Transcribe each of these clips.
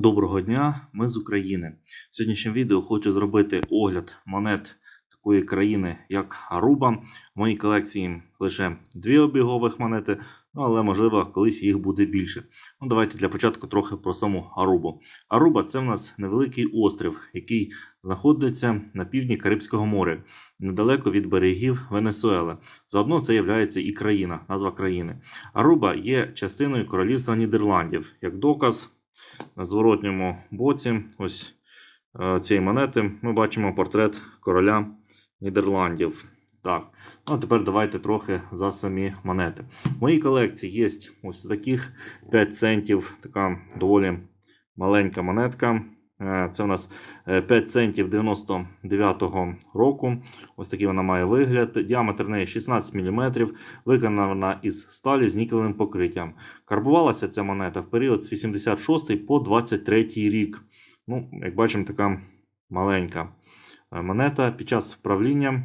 Доброго дня, ми з України. В сьогоднішньому відео хочу зробити огляд монет такої країни, як Аруба. В моїй колекції лише дві обігових монети, ну але можливо колись їх буде більше. Ну, давайте для початку трохи про саму Арубу. Аруба це в нас невеликий острів, який знаходиться на півдні Карибського моря, недалеко від берегів Венесуели. Заодно це є і країна, назва країни. Аруба є частиною королівства Нідерландів. Як доказ, на зворотньому боці ось е, цієї монети ми бачимо портрет короля Нідерландів. Так, ну а тепер давайте трохи за самі монети. В моїй колекції є ось таких 5 центів, така доволі маленька монетка. Е, Це у нас е, 5 центів 99-го року. Ось такий вона має вигляд. Діаметр неї 16 мм, виконана із сталі з нікелевим покриттям. Карбувалася ця монета в період з 86 по 23 рік. Ну, як бачимо, така маленька е, монета під час правління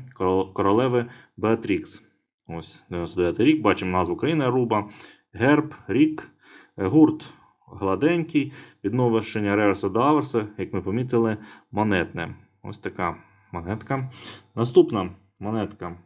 королеви Беатрікс. Ось 99 рік. Бачимо назву країни Аруба, герб, рік, е, гурт гладенький, відновлення реверса до як ми помітили, монетне. Ось така монетка. Наступна монетка.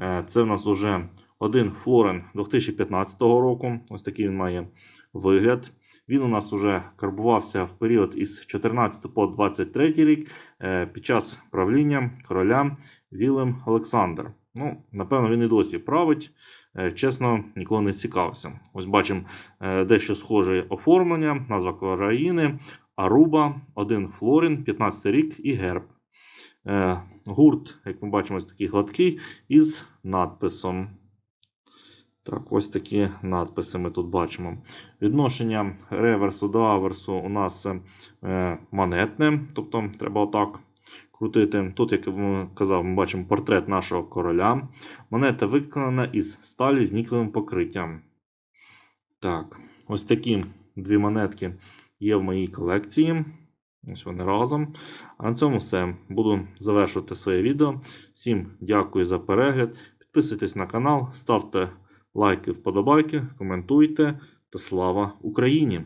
е, Це в нас уже один Флорен 2015 року. Ось такий він має вигляд. Він у нас уже карбувався в період із 14 по 23 рік е, під час правління короля Вілем Олександр. Ну, напевно, він і досі править. Е, Чесно, ніколи не цікавився. Ось бачимо е, дещо схоже оформлення, назва країни, Аруба, один Флорін, 15 рік і герб. Е, Гурт, як ми бачимо, ось такий гладкий із надписом. Так, ось такі надписи ми тут бачимо. Відношення реверсу до аверсу у нас монетне, тобто треба отак крутити. Тут, як я казав, ми бачимо портрет нашого короля. Монета виконана із сталі з нікелевим покриттям. Так, ось такі дві монетки є в моїй колекції. Ось вони разом. А на цьому все. Буду завершувати своє відео. Всім дякую за перегляд. Підписуйтесь на канал, ставте лайки, вподобайки, коментуйте та слава Україні!